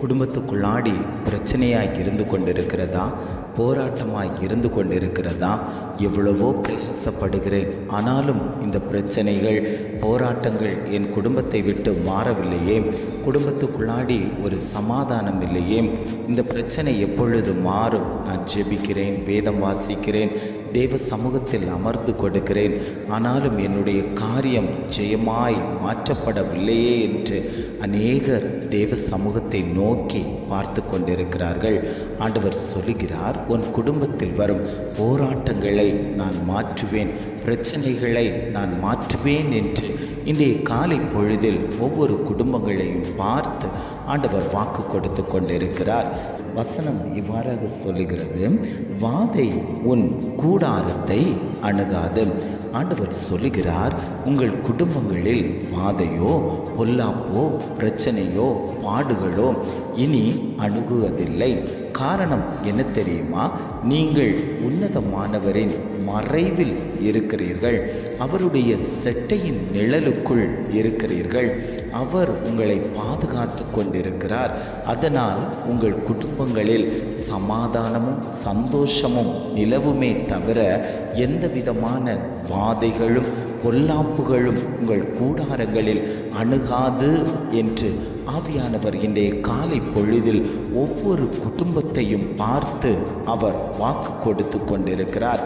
குடும்பத்துக்குள்ளாடி பிரச்சனையாக இருந்து கொண்டிருக்கிறதா? போராட்டமாக இருந்து கொண்டிருக்கிறதா? எவ்வளவோ பிரயாசப்படுகிறேன். ஆனாலும் இந்த பிரச்சனைகள் போராட்டங்கள் என் குடும்பத்தை விட்டு மாறவில்லையே. குடும்பத்துக்குள்ளாடி ஒரு சமாதானம் இல்லையே. இந்த பிரச்சனை எப்பொழுது மாறும்? நான் ஜெபிக்கிறேன் வேதம் வாசிக்கிறேன் தேவ சமூகத்தில் அமர்ந்து கொடுக்கிறேன். ஆனாலும் என்னுடைய காரியம் ஜெயமாய் மாற்றப்படவில்லையே என்று அநேகர் தேவ சமூகத்தை நோக்கி பார்த்து கொண்டிருக்கிறார்கள். ஆண்டவர் சொல்லுகிறார் உன் குடும்பத்தில் வரும் போராட்டங்களை நான் மாற்றுவேன். பிரச்சனைகளை நான் மாற்றுவேன் என்று. இன்றைய காலை பொழுதில் ஒவ்வொரு குடும்பங்களையும் பார்த்து ஆண்டவர் வாக்கு கொடுத்து கொண்டிருக்கிறார். வசனம் இவ்வாறாக சொல்லுகிறது வாதை உன் கூடாரத்தை அணுகாது. ஆண்டவர் சொல்லுகிறார் உங்கள் குடும்பங்களில் வாதையோ பொல்லாப்போ பிரச்சனையோ பாடுகளோ இனி அணுகுவதில்லை. காரணம் என்ன தெரியுமா? நீங்கள் உன்னதமானவரின் மறைவில் இருக்கிறீர்கள். அவருடைய செட்டையின் நிழலுக்குள் இருக்கிறீர்கள். அவர் உங்களை பாதுகாத்து கொண்டிருக்கிறார். அதனால் உங்கள் குடும்பங்களில் சமாதானமும் சந்தோஷமும் நிலவுமே தவிர எந்த விதமான வாதைகளும் பொல்லாப்புகளும் உங்கள் கூடாரங்களில் அணுகாது என்று ஆவியானவர் இன்றைய காலை பொழுதில் ஒவ்வொரு குடும்பத்தையும் பார்த்து அவர் வாக்கு கொடுத்து கொண்டிருக்கிறார்.